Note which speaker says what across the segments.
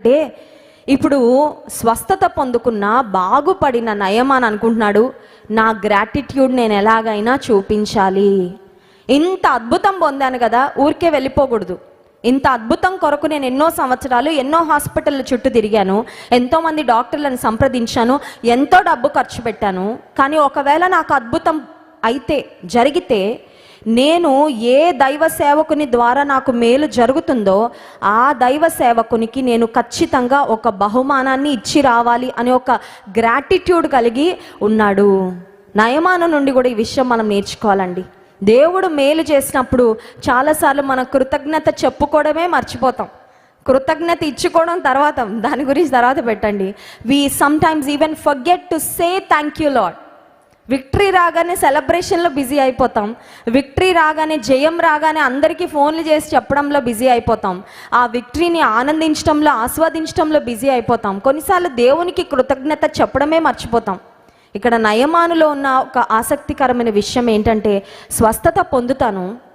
Speaker 1: అంటే ఇప్పుడు స్వస్థత పొందుకున్న బాగుపడిన నయమాన్ అనుకుంటున్నాడు. నా గ్రాటిట్యూడ్ నేను ఎలాగైనా చూపించాలి. ఇంత అద్భుతం పొందాను కదా ఊరికే వెళ్ళిపోకూడదు. ఇంత అద్భుతం కొరకు నేను ఎన్నో సంవత్సరాలు ఎన్నో హాస్పిటల్ చుట్టూ తిరిగాను. ఎంతోమంది డాక్టర్లను సంప్రదించాను. ఎంతో డబ్బు ఖర్చు పెట్టాను. కానీ ఒకవేళ నాకు అద్భుతం అయితే జరిగితే నేను ఏ దైవ సేవకుని ద్వారా నాకు మేలు జరుగుతుందో ఆ దైవ సేవకునికి నేను ఖచ్చితంగా ఒక బహుమానాన్ని ఇచ్చి రావాలి అనే ఒక గ్రాటిట్యూడ్ కలిగి ఉన్నాడు. నయమాన నుండి కూడా ఈ విషయం మనం నేర్చుకోవాలండి. దేవుడు మేలు చేసినప్పుడు చాలాసార్లు మనం కృతజ్ఞత చెప్పుకోవడమే మర్చిపోతాం. కృతజ్ఞత ఇచ్చుకోవడం తర్వాత దాని గురించి తర్వాత పెట్టండి. We sometimes even forget to say thank you lord victory రాగానే సెలబ్రేషన్లో బిజీ అయిపోతాం. విక్టరీ రాగానే జయం రాగానే అందరికీ ఫోన్లు చేసి చెప్పడంలో బిజీ అయిపోతాం. ఆ విక్టరీని ఆనందించడంలో ఆస్వాదించడంలో బిజీ అయిపోతాం. కొన్నిసార్లు దేవునికి కృతజ్ఞత చెప్పడమే మర్చిపోతాం. ఇక్కడ నయమానులో ఉన్న ఒక ఆసక్తికరమైన విషయం ఏంటంటే స్వస్థత పొందుతాను.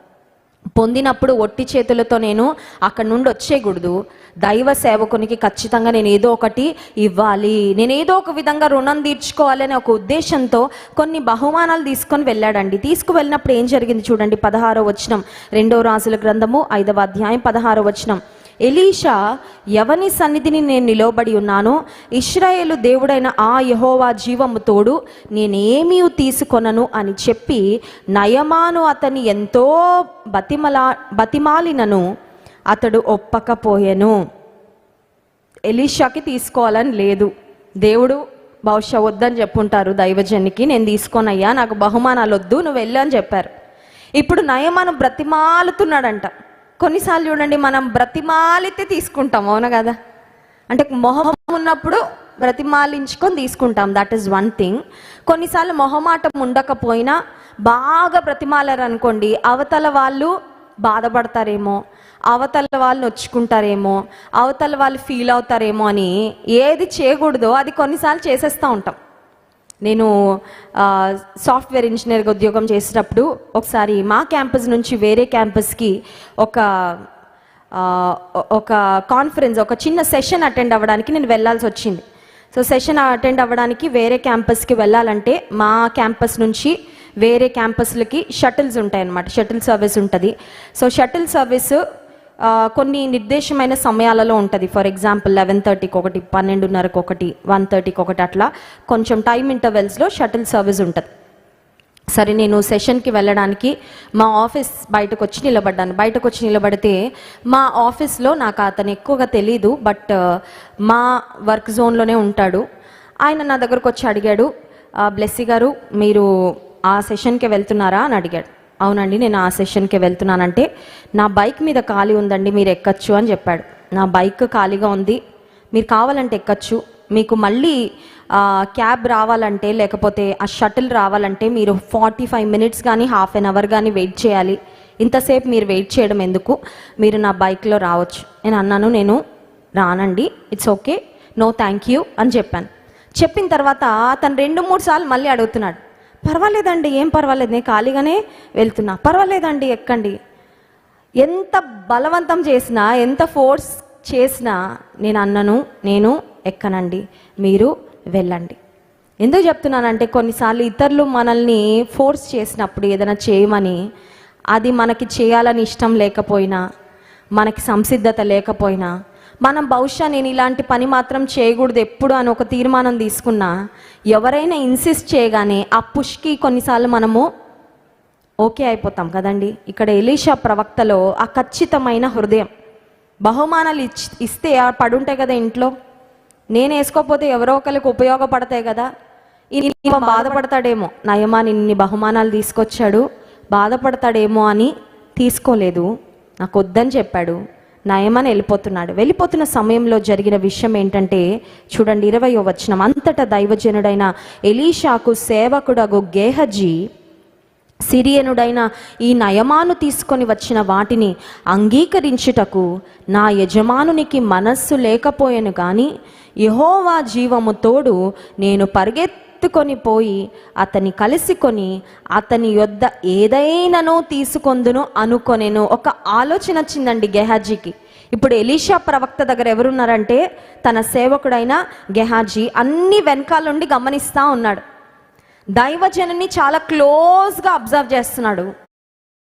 Speaker 1: పొందినప్పుడు ఒట్టి చేతులతో నేను అక్కడ నుండి వచ్చేయకూడదు. దైవ సేవకునికి ఖచ్చితంగా నేను ఏదో ఒకటి ఇవ్వాలి. నేను ఏదో ఒక విధంగా రుణం తీర్చుకోవాలనే ఒక ఉద్దేశంతో కొన్ని బహుమానాలు తీసుకొని వెళ్ళాడండి. తీసుకువెళ్ళినప్పుడు ఏం జరిగింది చూడండి. పదహారో వచనం రెండో రాజుల గ్రంథము ఐదవ అధ్యాయం పదహారో వచనం. ఎలీషా ఎవని సన్నిధిని నేను నిలవబడి ఉన్నానో. ఇస్రాయేలు దేవుడైన ఆ యహోవా జీవము తోడు నేనేమీ తీసుకొనను అని చెప్పి నయమాను అతని ఎంతో బతిమలా బతిమాలినను అతడు ఒప్పకపోయెను. ఎలీషాకి తీసుకోవాలని లేదు. దేవుడు బహుశా వద్దని చెప్పుంటారు దైవజనికి నేను తీసుకోనయ్యా నాకు బహుమానాలు వద్దు నువ్వు వెళ్ళు అని చెప్పారు. ఇప్పుడు నయమాను బ్రతిమాలుతున్నాడంట. కొన్నిసార్లు చూడండి మనం బ్రతిమాలితే తీసుకుంటాం అవునా కదా? అంటే మొహం ఉన్నప్పుడు బ్రతిమాలించుకొని తీసుకుంటాం దట్ ఈస్ వన్ థింగ్ కొన్నిసార్లు మొహమాటం ఉండకపోయినా బాగా బ్రతిమాలారు అనుకోండి అవతల వాళ్ళు బాధపడతారేమో అవతల వాళ్ళు నొచ్చుకుంటారేమో అవతల వాళ్ళు ఫీల్ అవుతారేమో అని ఏది చేయకూడదో అది కొన్నిసార్లు చేసేస్తూ ఉంటాం. నేను సాఫ్ట్వేర్ ఇంజనీర్గా ఉద్యోగం చేసేటప్పుడు ఒకసారి మా క్యాంపస్ నుంచి వేరే క్యాంపస్కి ఒక ఒక కాన్ఫరెన్స్ ఒక చిన్న సెషన్ అటెండ్ అవ్వడానికి నేను వెళ్ళాల్సి వచ్చింది. సో సెషన్ అటెండ్ అవ్వడానికి వేరే క్యాంపస్కి వెళ్ళాలంటే మా క్యాంపస్ నుంచి వేరే క్యాంపస్లకి షటిల్స్ ఉంటాయి అన్నమాట షటిల్ సర్వీస్ ఉంటుంది. సో షటిల్ సర్వీస్ కొన్ని నిర్దేశమైన సమయాలలో ఉంటుంది. ఫర్ ఎగ్జాంపుల్ లెవెన్ థర్టీకి ఒకటి పన్నెండున్నరకు ఒకటి వన్ థర్టీకి ఒకటి అట్లా కొంచెం టైం ఇంటర్వెల్స్లో షటిల్ సర్వీస్ ఉంటుంది. సరే నేను సెషన్కి వెళ్ళడానికి మా ఆఫీస్ బయటకు వచ్చి నిలబడ్డాను. బయటకు వచ్చి నిలబడితే మా ఆఫీస్లో నాకు అతను ఎక్కువగా తెలీదు బట్ మా వర్క్ జోన్లోనే ఉంటాడు. ఆయన నా దగ్గరకు వచ్చి అడిగాడు బ్లెస్సీ గారు మీరు ఆ సెషన్కి వెళ్తున్నారా? అని అడిగాడు. అవునండి నేను ఆ సెషన్కి వెళ్తున్నానంటే నా బైక్ మీద ఖాళీ ఉందండి మీరు ఎక్కచ్చు అని చెప్పాడు. నా బైక్ ఖాళీగా ఉంది మీరు కావాలంటే ఎక్కచ్చు. మీకు మళ్ళీ క్యాబ్ రావాలంటే లేకపోతే ఆ షటిల్ రావాలంటే మీరు ఫార్టీ ఫైవ్ మినిట్స్ కానీ హాఫ్ అన్ అవర్ కానీ వెయిట్ చేయాలి. ఇంతసేపు మీరు వెయిట్ చేయడం ఎందుకు? మీరు నా బైక్లో రావచ్చు. నేను అన్నాను నేను రానండి it's okay no thank you అని చెప్పాను. చెప్పిన తర్వాత తను రెండు మూడు సార్లు మళ్ళీ అడుగుతున్నాడు. పర్వాలేదండి ఏం పర్వాలేదు నేను ఖాళీగానే వెళ్తున్నా. పర్వాలేదండి ఎక్కండి. ఎంత బలవంతం చేసినా ఎంత ఫోర్స్ చేసినా నేను అన్నను నేను ఎక్కనండి. మీరు వెళ్ళండి. ఎందుకు చెప్తున్నానంటే కొన్నిసార్లు ఇతరులు మనల్ని ఫోర్స్ చేసినప్పుడు ఏదైనా చేయమని అది మనకి చేయాలని ఇష్టం లేకపోయినా మనకి సంసిద్ధత లేకపోయినా మనం బహుశా నేను ఇలాంటి పని మాత్రం చేయకూడదు ఎప్పుడు అని ఒక తీర్మానం తీసుకున్నా ఎవరైనా ఇన్సిస్ట్ చేయగానే ఆ పుష్కి కొన్నిసార్లు మనము ఓకే అయిపోతాం కదండి. ఇక్కడ ఎలీషా ప్రవక్తలో ఆ ఖచ్చితమైన హృదయం. బహుమానాలు ఇచ్ ఇస్తే ఆ పడుంటాయి కదా ఇంట్లో. నేను వేసుకోకపోతే ఎవరో ఒకరికి ఉపయోగపడతాయి కదా. ఈయన బాధపడతాడేమో. నయమాని ఇన్ని బహుమానాలు తీసుకొచ్చాడు. బాధపడతాడేమో అని తీసుకోలేదు. నాకు వద్దని చెప్పాడు. నయమని వెళ్ళిపోతున్నాడు. వెళ్ళిపోతున్న సమయంలో జరిగిన విషయం ఏంటంటే చూడండి ఇరవయో వచనం. అంతటా దైవజనుడైన ఎలీషాకు సేవకుడగు గేహజీ సిరియనుడైన ఈ నయమాను తీసుకొని వచ్చిన వాటిని అంగీకరించుటకు నా యజమానునికి మనస్సు లేకపోయాను కానీ యహోవా జీవము తోడు నేను ఎత్తుకొని పోయి అతని కలిసికొని అతని యొద్ద ఏదైనానో తీసుకొందును అనుకొనేను. ఒక ఆలోచన వచ్చిందండి గెహాజీకి. ఇప్పుడు ఎలీషా ప్రవక్త దగ్గర ఎవరున్నారంటే తన సేవకుడైన గెహాజీ అన్ని వెనకాలండి గమనిస్తూ ఉన్నాడు. దైవజనుని చాలా క్లోజ్గా అబ్జర్వ్ చేస్తున్నాడు.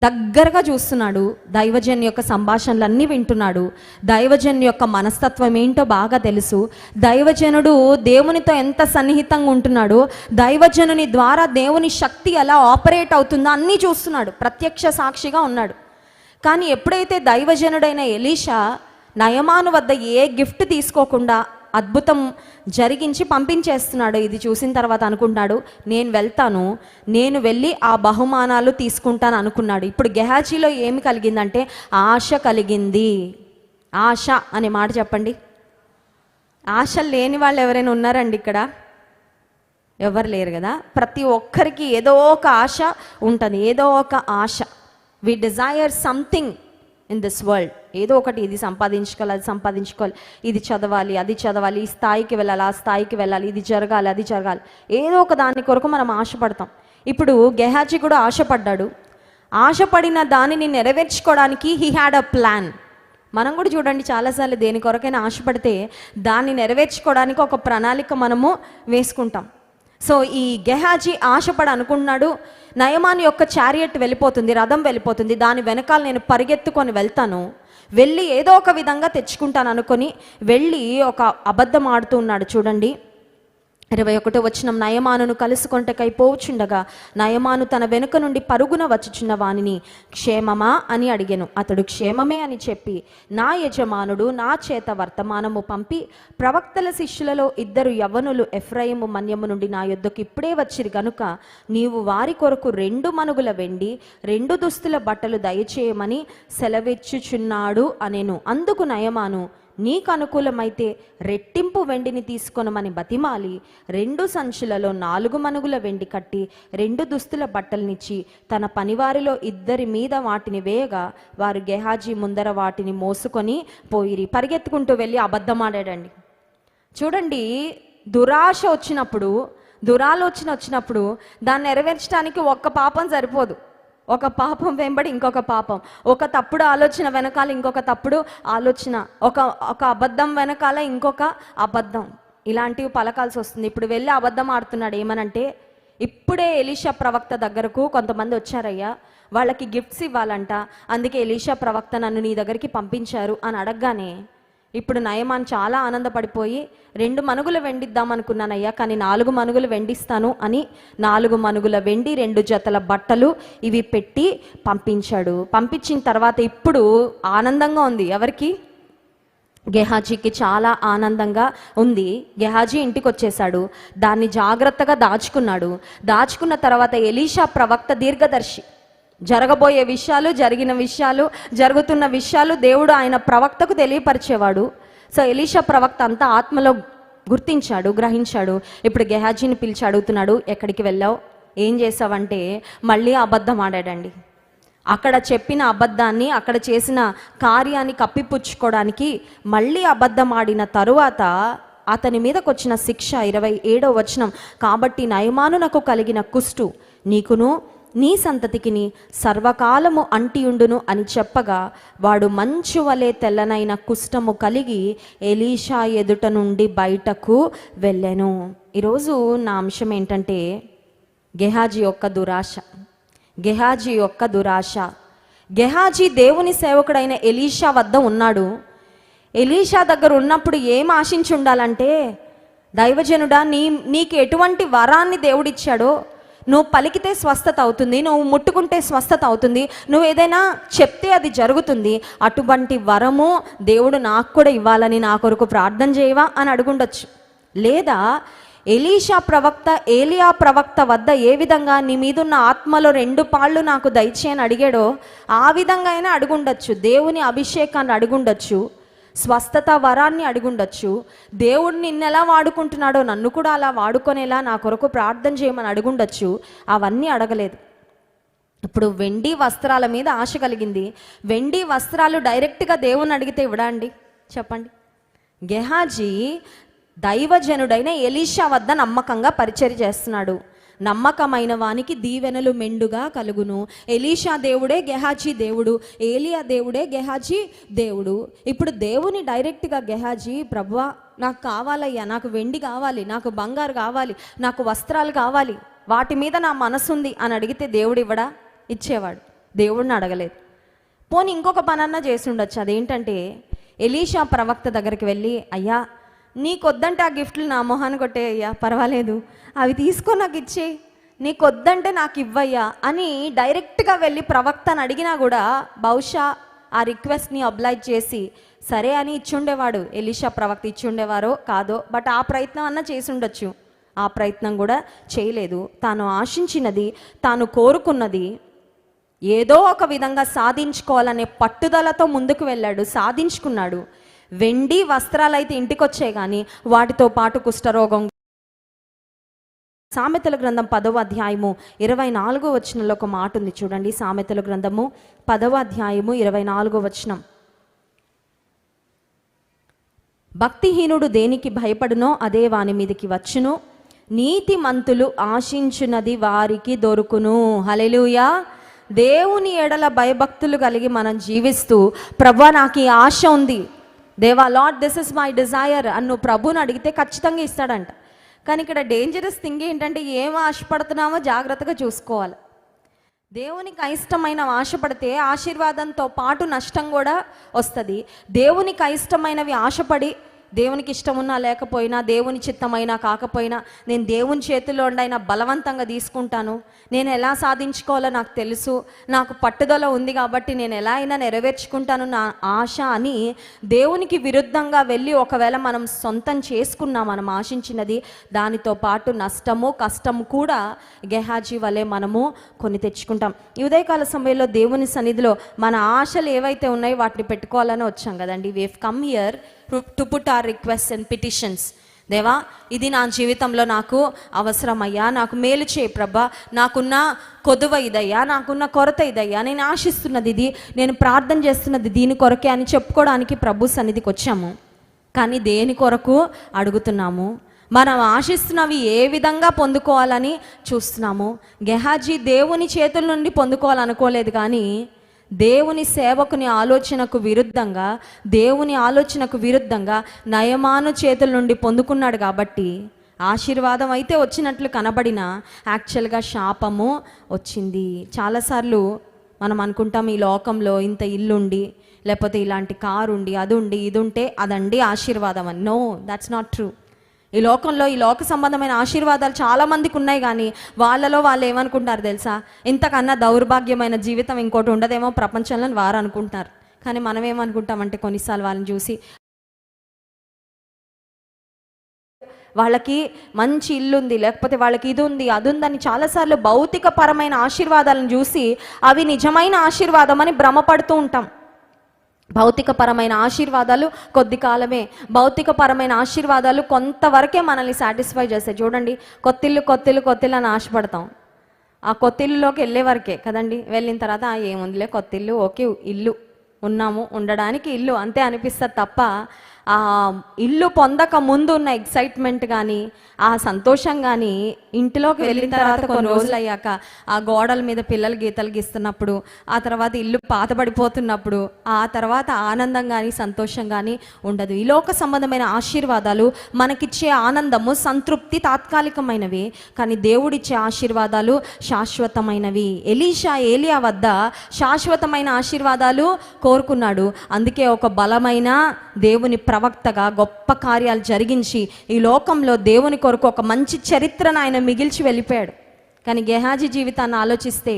Speaker 1: దగ్గరగా చూస్తున్నాడు. దైవజన్ యొక్క సంభాషణలన్నీ వింటున్నాడు. దైవజన్ యొక్క మనస్తత్వం ఏంటో బాగా తెలుసు. దైవజనుడు దేవునితో ఎంత సన్నిహితంగా ఉంటున్నాడు? దైవజనుని ద్వారా దేవుని శక్తి ఎలా ఆపరేట్ అవుతుందో అన్నీ చూస్తున్నాడు. ప్రత్యక్ష సాక్షిగా ఉన్నాడు. కానీ ఎప్పుడైతే దైవజనుడైన ఎలీషా నయమాను వద్ద ఏ గిఫ్ట్ తీసుకోకుండా అద్భుతం జరిగించి పంపించేస్తున్నాడు. ఇది చూసిన తర్వాత అనుకుంటున్నాడు నేను వెళ్తాను నేను వెళ్ళి ఆ బహుమానాలు తీసుకుంటాను అనుకున్నాడు. ఇప్పుడు గెహాజీలో ఏమి కలిగిందంటే ఆశ కలిగింది. ఆశ అనే మాట చెప్పండి. ఆశ లేని వాళ్ళు ఎవరైనా ఉన్నారండి ఇక్కడ? ఎవరు లేరు కదా? ప్రతి ఒక్కరికి ఏదో ఒక ఆశ ఉంటుంది ఏదో ఒక ఆశ. We desire something in this world ఏదో ఒకటి ఇది సంపాదించుకోవాలి అది సంపాదించుకోవాలి ఇది చదవాలి అది చదవాలి ఈ స్థాయికి వెళ్ళాలి ఆ స్థాయికి వెళ్ళాలి ఇది జరగాలి అది జరగాలి. ఏదో ఒక దాని కొరకు మనం ఆశపడతాం. ఇప్పుడు గెహాజీ కూడా ఆశపడ్డాడు. ఆశపడిన దానిని నెరవేర్చుకోవడానికి హీ హ్యాడ్ అ ప్లాన్ మనం కూడా చూడండి చాలాసార్లు దేని కొరకైనా ఆశపడితే దాన్ని నెరవేర్చుకోవడానికి ఒక ప్రణాళిక మనము వేసుకుంటాం. సో ఈ గెహాజీ ఆశపడి అనుకున్నాడు నయమాని యొక్క చారియట్ వెళ్ళిపోతుంది రథం వెళ్ళిపోతుంది దాని వెనకాల నేను పరిగెత్తుకొని వెళ్తాను వెళ్ళి ఏదో ఒక విధంగా తెచ్చుకుంటాను అనుకొని వెళ్ళి ఒక అబద్ధం ఆడుతూ ఉన్నాడు చూడండి. ఇరవై ఒకటో వచ్చిన నయమానును కలుసుకొంటకై పోవుచుండగా నయమాను తన వెనుక నుండి పరుగున వచ్చుచున్న వానిని క్షేమమా? అని అడిగాను. అతడు క్షేమమే అని చెప్పి నా యజమానుడు నా చేత వర్తమానము పంపి ప్రవక్తల శిష్యులలో ఇద్దరు యవ్వనులు ఎఫ్రాయిము మన్యము నుండి నా యొద్దకు ఇప్పుడే వచ్చిరు గనుక నీవు వారి కొరకు రెండు మనుగుల వెండి రెండు దుస్తుల బట్టలు దయచేయమని సెలవిచ్చుచున్నాడు అనేను. అందుకు నయమాను నీకు అనుకూలమైతే రెట్టింపు వెండిని తీసుకొనమని బతిమాలి. రెండు సంచులలో నాలుగు మనుగుల వెండి కట్టి రెండు దుస్తుల బట్టలనిచ్చి తన పనివారిలో ఇద్దరి మీద వాటిని వేయగా వారు గెహాజీ ముందర వాటిని మోసుకొని పోయిరి. పరిగెత్తుకుంటూ వెళ్ళి అబద్ధమాడాడండి. చూడండి దురాశ వచ్చినప్పుడు దురాలోచన వచ్చినప్పుడు దాన్ని నెరవేర్చడానికి ఒక్క పాపం సరిపోదు. ఒక పాపం వెంబడి ఇంకొక పాపం. ఒక తప్పుడు ఆలోచన వెనకాల ఇంకొక తప్పుడు ఆలోచన. ఒక ఒక అబద్ధం వెనకాల ఇంకొక అబద్ధం. ఇలాంటివి పలకాల్సి వస్తుంది. ఇప్పుడు వెళ్ళి అబద్ధం ఆడుతున్నాడు ఏమనంటే ఇప్పుడే ఎలీషా ప్రవక్త దగ్గరకు కొంతమంది వచ్చారయ్యా. వాళ్ళకి గిఫ్ట్స్ ఇవ్వాలంట. అందుకే ఎలీషా ప్రవక్త నన్ను నీ దగ్గరికి పంపించారు అని అడగగానే ఇప్పుడు నయమాన్ చాలా ఆనందపడిపోయి రెండు మనుగులు వెండిద్దాం అనుకున్నానయ్యా కానీ నాలుగు మనుగులు వెండిస్తాను అని నాలుగు మనుగుల వెండి రెండు జతల బట్టలు ఇవి పెట్టి పంపించాడు. పంపించిన తర్వాత ఇప్పుడు ఆనందంగా ఉంది. ఎవరికి? గెహాజీకి చాలా ఆనందంగా ఉంది. గెహాజీ ఇంటికి వచ్చేసాడు దాన్ని జాగ్రత్తగా దాచుకున్నాడు. దాచుకున్న తర్వాత ఎలీషా ప్రవక్త దీర్ఘదర్శి జరగబోయే విషయాలు జరిగిన విషయాలు జరుగుతున్న విషయాలు దేవుడు ఆయన ప్రవక్తకు తెలియపరిచేవాడు. సో ఎలీషా ప్రవక్త అంతా ఆత్మలో గుర్తించాడు గ్రహించాడు. ఇప్పుడు గెహాజీని పిలిచి అడుగుతున్నాడు ఎక్కడికి వెళ్ళావు? ఏం చేసావంటే మళ్ళీ అబద్ధం ఆడాడండి. అక్కడ చెప్పిన అబద్ధాన్ని అక్కడ చేసిన కార్యాన్ని కప్పిపుచ్చుకోవడానికి మళ్ళీ అబద్ధం ఆడిన తరువాత అతని మీదకు వచ్చిన శిక్ష ఇరవై ఏడో వచనం. కాబట్టి నయమానునకు కలిగిన కుష్టు నీకును నీ సంతతికిని సర్వకాలము అంటియుండును అని చెప్పగా వాడు మంచు వలె తెల్లనైన కుష్టము కలిగి ఎలీషా ఎదుట నుండి బయటకు వెళ్ళెను. ఈరోజు నా అంశం ఏంటంటే గెహాజీ యొక్క దురాశ. గెహాజీ యొక్క దురాశ. గెహాజీ దేవుని సేవకుడైన ఎలీషా వద్ద ఉన్నాడు. ఎలీషా దగ్గర ఉన్నప్పుడు ఏం ఆశించి ఉండాలంటే దైవజనుడా నీ నీకు ఎటువంటి వరాన్ని దేవుడిచ్చాడో నువ్వు పలికితే స్వస్థత అవుతుంది నువ్వు ముట్టుకుంటే స్వస్థత అవుతుంది నువ్వు ఏదైనా చెప్తే అది జరుగుతుంది. అటువంటి వరము దేవుడు నాకు కూడా ఇవ్వాలని నా కొరకు ప్రార్థన చేయవా అని అడుగుండొచ్చు. లేదా ఎలీషా ప్రవక్త ఏలియా ప్రవక్త వద్ద ఏ విధంగా నీ మీదున్న ఆత్మలో రెండు పాళ్ళు నాకు దయచేయని అడిగాడో ఆ విధంగా అయినా అడుగుండొచ్చు. దేవుని అభిషేకాన్ని అడుగుండొచ్చు. స్వస్థత వరాన్ని అడుగుండొచ్చు. దేవుడు నిన్నెలా వాడుకుంటున్నాడో నన్ను కూడా అలా వాడుకునేలా నా కొరకు ప్రార్థన చేయమని అడుగుండొచ్చు. అవన్నీ అడగలేదు. ఇప్పుడు వెండి వస్త్రాల మీద ఆశ కలిగింది. వెండి వస్త్రాలు డైరెక్ట్గా దేవుని అడిగితే ఇవ్వడండి చెప్పండి. గెహాజీ దైవజనుడైన ఎలీషా వద్ద నమ్మకంగా పరిచయం చేస్తున్నాడు. నమ్మకమైన వానికి దీవెనలు మెండుగా కలుగును. ఎలీషా దేవుడే గెహాజీ దేవుడు. ఏలియా దేవుడే గెహాజీ దేవుడు. ఇప్పుడు దేవుని డైరెక్ట్గా గెహాజీ ప్రభువా నాకు కావాలయ్యా నాకు వెండి కావాలి నాకు బంగారు కావాలి నాకు వస్త్రాలు కావాలి వాటి మీద నా మనసుంది అని అడిగితే దేవుడు ఇవ్వడా? ఇచ్చేవాడు. దేవుడిని అడగలేదు. పోనీ ఇంకొక పనన్నా చేసి ఉండొచ్చు. అదేంటంటే ఎలీషా ప్రవక్త దగ్గరికి వెళ్ళి అయ్యా నీకొద్దంటే ఆ గిఫ్ట్లు నా మొహాన్ని కొట్టేయ్యా పర్వాలేదు. అవి తీసుకొని నాకు ఇచ్చే. నీకొద్దంటే నాకు ఇవ్వయ్యా అని డైరెక్ట్గా వెళ్ళి ప్రవక్తను అడిగినా కూడా బహుశా ఆ రిక్వెస్ట్ని అబ్లైజ్ చేసి సరే అని ఇచ్చుండేవాడు ఎలీషా ప్రవక్త ఇచ్చుండేవారో కాదో బట్ ఆ ప్రయత్నం అన్నా చేసి ఉండొచ్చు ఆ ప్రయత్నం కూడా చేయలేదు. తాను ఆశించినది తాను కోరుకున్నది ఏదో ఒక విధంగా సాధించుకోవాలనే పట్టుదలతో ముందుకు వెళ్ళాడు సాధించుకున్నాడు. వెండి వస్త్రాలు అయితే ఇంటికి వచ్చాయి కానీ వాటితో పాటు కుష్ఠరోగం. సామెతల గ్రంథం పదవ అధ్యాయము ఇరవై నాలుగో వచనంలో ఒక మాట ఉంది చూడండి. సామెతల గ్రంథము పదవ అధ్యాయము ఇరవై నాలుగో వచనం. భక్తిహీనుడు దేనికి భయపడునో అదే వాని మీదకి వచ్చును. నీతి మంతులు ఆశించున్నది వారికి దొరుకును. హలెలుయా దేవుని ఎడల భయభక్తులు కలిగి మనం జీవిస్తూ ప్రభా నాకు ఈ ఆశ ఉంది. దేవా lord this is my desire అన్ను ప్రభుని అడిగితే ఖచ్చితంగా ఇస్తాడంట. కానీ ఇక్కడ డేంజరస్ థింగ్ ఏంటంటే ఏం ఆశపడుతున్నామో జాగ్రత్తగా చూసుకోవాలి. దేవునికి అయిష్టమైన ఆశపడితే ఆశీర్వాదంతో పాటు నష్టం కూడా వస్తుంది. దేవునికి అయిష్టమైనవి ఆశపడి దేవునికి ఇష్టం ఉన్నా లేకపోయినా దేవుని చిత్తమైనా కాకపోయినా నేను దేవుని చేతిలో ఉండైనా బలవంతంగా తీసుకుంటాను. నేను ఎలా సాధించుకోవాలో నాకు తెలుసు. నాకు పట్టుదల ఉంది కాబట్టి నేను ఎలా అయినా నెరవేర్చుకుంటాను నా ఆశ అని దేవునికి విరుద్ధంగా వెళ్ళి ఒకవేళ మనం సొంతం చేసుకున్నా మనం ఆశించినది దానితో పాటు నష్టము కష్టము కూడా గెహాజీ వలె మనము కొని తెచ్చుకుంటాం. ఈ ఉదయకాల సమయంలో దేవుని సన్నిధిలో మన ఆశలు ఏవైతే ఉన్నాయో వాటిని పెట్టుకోవాలని వచ్చాం కదండి. We've come here to put our request and petitions దేవా ఇది నా జీవితంలో నాకు అవసరమయ్యా. నాకు మేలు చేయి ప్రభా. నాకున్న కొదువ ఇదయ్యా. నాకున్న కొరత ఇదయ్యా. నేను ఆశిస్తున్నది ఇది. నేను ప్రార్థన చేస్తున్నది దీని కొరకే అని చెప్పుకోవడానికి ప్రభు సన్నిధికి వచ్చాము. కానీ దేని కొరకు అడుగుతున్నాము? మనం ఆశిస్తున్నవి ఏ విధంగా పొందుకోవాలని చూస్తున్నాము? గెహాజీ దేవుని చేతుల నుండి పొందుకోవాలనుకోలేదు కానీ దేవుని సేవకుని ఆలోచనకు విరుద్ధంగా దేవుని ఆలోచనకు విరుద్ధంగా నయమాను చేతుల నుండి పొందుకున్నాడు కాబట్టి ఆశీర్వాదం అయితే వచ్చినట్లు కనబడిన యాక్చువల్గా శాపము వచ్చింది. చాలాసార్లు మనం అనుకుంటాం ఈ లోకంలో ఇంత ఇల్లుండి లేకపోతే ఇలాంటి కారు ఉండి అది ఉండి ఇది ఉంటే అదండి ఆశీర్వాదం అని. నో దట్స్ నాట్ ట్రూ ఈ లోకంలో ఈ లోక సంబంధమైన ఆశీర్వాదాలు చాలా మందికి ఉన్నాయి కానీ వాళ్ళలో వాళ్ళు ఏమనుకుంటారు తెలుసా? ఇంతకన్నా దౌర్భాగ్యమైన జీవితం ఇంకోటి ఉండదేమో ప్రపంచంలో వారు అనుకుంటున్నారు. కానీ మనం ఏమనుకుంటామంటే కొన్నిసార్లు వాళ్ళని చూసి వాళ్ళకి మంచి ఇల్లు ఉంది లేకపోతే వాళ్ళకి ఇది ఉంది అది ఉందని చాలాసార్లు భౌతిక పరమైన ఆశీర్వాదాలను చూసి అవి నిజమైన ఆశీర్వాదం అని భ్రమపడుతూ ఉంటాం. భౌతికపరమైన ఆశీర్వాదాలు కొద్ది కాలమే. భౌతికపరమైన ఆశీర్వాదాలు కొంతవరకే మనల్ని సాటిస్ఫై చేస్తాయి. చూడండి కొత్తిల్లు కొత్తిల్లు కొత్తిల్లు అని ఆశపడతాం. ఆ కొత్తిల్లులోకి వెళ్ళే వరకే కదండి? వెళ్ళిన తర్వాత ఏముందిలే కొత్తిల్లు ఓకే ఇల్లు ఉన్నాము ఉండడానికి ఇల్లు అంతే అనిపిస్తుంది తప్ప ఆ ఇల్లు పొందక ముందు ఉన్న ఎక్సైట్మెంట్ కానీ ఆ సంతోషం కానీ ఇంటిలోకి వెళ్ళిన తర్వాత కొన్ని రోజులు అయ్యాక ఆ గోడల మీద పిల్లలు గీతలు గీస్తున్నప్పుడు ఆ తర్వాత ఇల్లు పాతబడిపోతున్నప్పుడు ఆ తర్వాత ఆనందం కానీ సంతోషం కానీ ఉండదు. ఈ లోక సంబంధమైన ఆశీర్వాదాలు మనకిచ్చే ఆనందము సంతృప్తి తాత్కాలికమైనవి కానీ దేవుడిచ్చే ఆశీర్వాదాలు శాశ్వతమైనవి. ఎలీషా ఏలియా వద్ద శాశ్వతమైన ఆశీర్వాదాలు కోరుకున్నాడు. అందుకే ఒక బలమైన దేవుని ప్రవక్తగా గొప్ప కార్యాలు జరిగించి ఈ లోకంలో దేవుని కొరకు ఒక మంచి చరిత్రను ఆయన మిగిల్చి వెళ్ళిపోయాడు. కానీ గెహాజీ జీవితాన్ని ఆలోచిస్తే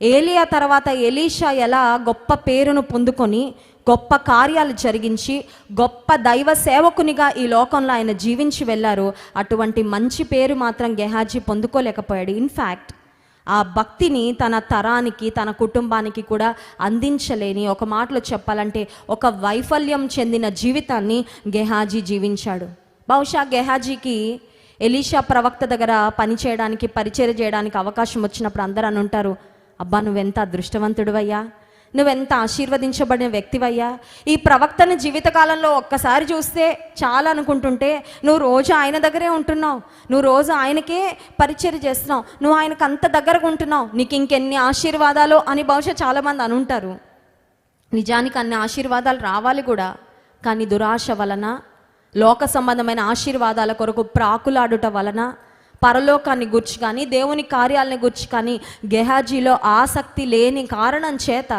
Speaker 1: ఏలియా తర్వాత ఎలీషా ఎలా గొప్ప పేరును పొందుకొని గొప్ప కార్యాలు జరిగించి గొప్ప దైవ సేవకునిగా ఈ లోకంలో ఆయన జీవించి వెళ్ళారు అటువంటి మంచి పేరు మాత్రం గెహాజీ పొందుకోలేకపోయాడు. ఇన్ఫ్యాక్ట్ ఆ భక్తిని తన తరానికి తన కుటుంబానికి కూడా అందించలేని ఒక మాటలో చెప్పాలంటే ఒక వైఫల్యం చెందిన జీవితాన్ని గెహాజీ జీవించాడు. బహుశా గెహాజీకి ఎలీషా ప్రవక్త దగ్గర పని చేయడానికి పరిచయం చేయడానికి అవకాశం వచ్చినప్పుడు అందరూ అని ఉంటారు అబ్బా నువ్వెంత అదృష్టవంతుడివయ్యా? నువ్వెంత ఆశీర్వదించబడిన వ్యక్తివయ్యా? ఈ ప్రవక్తని జీవితకాలంలో ఒక్కసారి చూస్తే చాలా అనుకుంటుంటే నువ్వు రోజు ఆయన దగ్గరే ఉంటున్నావు. నువ్వు రోజు ఆయనకే పరిచయం చేస్తున్నావు. నువ్వు ఆయనకు అంత దగ్గరగా ఉంటున్నావు. నీకు ఇంకెన్ని ఆశీర్వాదాలు అని బహుశా చాలామంది అనుంటారు. నిజానికి అన్ని ఆశీర్వాదాలు రావాలి కూడా. కానీ దురాశ వలన లోక సంబంధమైన ఆశీర్వాదాల కొరకు ప్రాకులాడుట వలన పరలోకాన్ని గుర్చి కానీ దేవుని కార్యాలని గుర్చి కానీ గెహాజీలో ఆసక్తి లేని కారణం చేత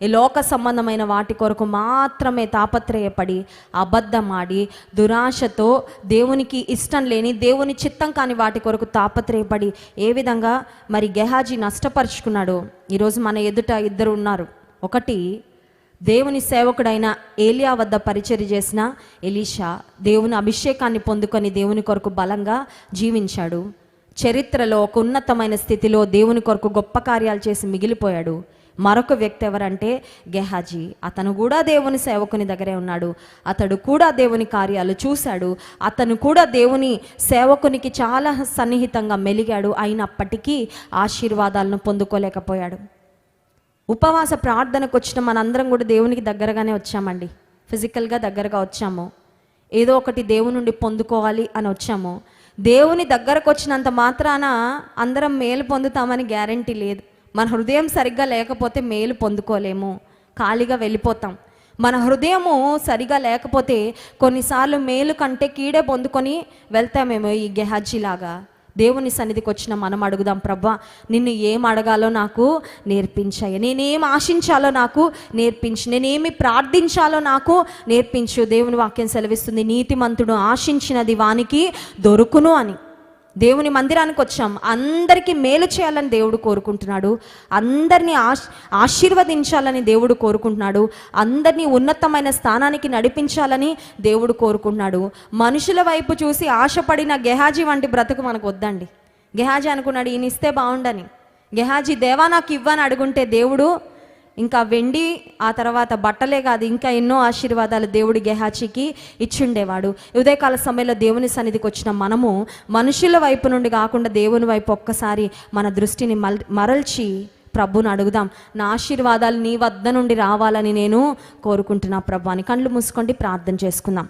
Speaker 1: ఈ లోక సంబంధమైన వాటి కొరకు మాత్రమే తాపత్రయపడి అబద్ధమాడి దురాశతో దేవునికి ఇష్టం లేని దేవుని చిత్తం కాని వాటి కొరకు తాపత్రయపడి ఏ విధంగా మరి గెహాజీ నష్టపరుచుకున్నాడు ఈరోజు మన ఎదుట ఇద్దరు ఉన్నారు. ఒకటి దేవుని సేవకుడైన ఏలియా వద్ద పరిచర్య చేసిన ఎలీషా దేవుని అభిషేకాన్ని పొందుకొని దేవుని కొరకు బలంగా జీవించాడు. చరిత్రలో ఒక ఉన్నతమైన స్థితిలో దేవుని కొరకు గొప్ప కార్యాలు చేసి మిగిలిపోయాడు. మరొక వ్యక్తి ఎవరంటే గెహాజీ. అతను కూడా దేవుని సేవకుని దగ్గరే ఉన్నాడు. అతడు కూడా దేవుని కార్యాలు చూశాడు. అతను కూడా దేవుని సేవకునికి చాలా సన్నిహితంగా మెలిగాడు. అయినప్పటికీ ఆశీర్వాదాలను పొందుకోలేకపోయాడు. ఉపవాస ప్రార్థనకు వచ్చిన మనందరం కూడా దేవునికి దగ్గరగానే వచ్చామండి. ఫిజికల్గా దగ్గరగా వచ్చాము. ఏదో ఒకటి దేవుని నుండి పొందుకోవాలి అని వచ్చాము. దేవుని దగ్గరకు వచ్చినంత మాత్రాన అందరం మేలు పొందుతామని గ్యారంటీ లేదు. మన హృదయం సరిగ్గా లేకపోతే మేలు పొందుకోలేము. ఖాళీగా వెళ్ళిపోతాం. మన హృదయము సరిగా లేకపోతే కొన్నిసార్లు మేలు కంటే కీడే పొందుకొని వెళ్తామేమో ఈ గెహాజీలాగా. దేవుని సన్నిధికి వచ్చిన మనం అడుగుదాం ప్రభా నిన్ను ఏం అడగాలో నాకు నేర్పించాయి. నేనేం ఆశించాలో నాకు నేర్పించు. నేనేమి ప్రార్థించాలో నాకు నేర్పించు. దేవుని వాక్యం సెలవిస్తుంది నీతిమంతుడు ఆశించినది వానికి దొరుకును అని. దేవుని మందిరానికి వచ్చాం. అందరికీ మేలు చేయాలని దేవుడు కోరుకుంటున్నాడు. అందరినీ ఆశ్ ఆశీర్వదించాలని దేవుడు కోరుకుంటున్నాడు. అందరినీ ఉన్నతమైన స్థానానికి నడిపించాలని దేవుడు కోరుకుంటున్నాడు. మనుషుల వైపు చూసి ఆశపడిన గెహాజీ వంటి బ్రతుకు మనకు వద్దండి. గెహాజీ అనుకున్నాడు ఈయన ఇస్తే బాగుండని. గెహాజీ దేవా నాకు ఇవ్వని అడుగుంటే దేవుడు ఇంకా వెండి ఆ తర్వాత బట్టలే కాదు ఇంకా ఎన్నో ఆశీర్వాదాలు దేవుడి గెహాచీకి ఇచ్చిండేవాడు. ఉదయకాల సమయంలో దేవుని సన్నిధికి వచ్చిన మనము మనుషుల వైపు నుండి కాకుండా దేవుని వైపు ఒక్కసారి మన దృష్టిని మల్ మరల్చి ప్రభుని అడుగుదాం. నా ఆశీర్వాదాలు నీ వద్ద నుండి రావాలని నేను కోరుకుంటున్నా ప్రభు అని కళ్ళు మూసుకోండి ప్రార్థన చేసుకుందాం.